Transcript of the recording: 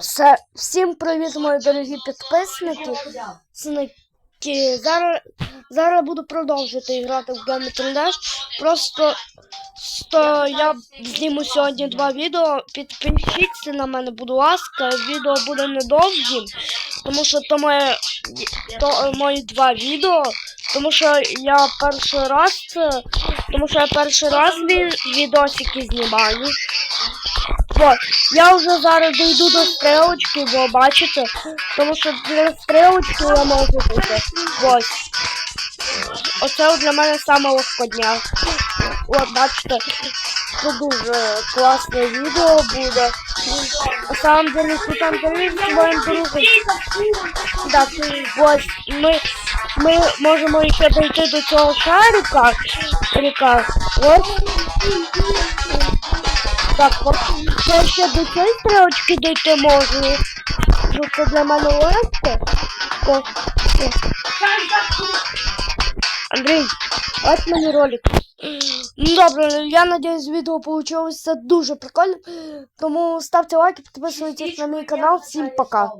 Все, всім привіт, мої дорогі підписники. Зараз, зараз буду продовжувати грати в Geometry Dash. Просто що я зніму сьогодні два відео. Підпишіться на мене, будь ласка. Відео буде недовгим, тому що то, моє, то мої два відео. Тому що я перший раз тому що я перший раз відосики знімаю. Вот. Я вже зараз дойду до стрілочки, бо бачите, тому що для стрілочки я можу бути. Ось. Оце для мене саме легкодня. От, бачите, це дуже класне відео буде. На самом деле, тут з своїм другом. Так, ось ми, ми можемо ще дойти до цього шарика. Ось. Так, от я ще до цієї стрілочки дойти можу. Що для мене. Андрій, ось мені ролик. Ну добре, я надіюсь, відео вийшло дуже прикольно. Тому ставте лайки, підписуйтесь на мій канал. Всім пока.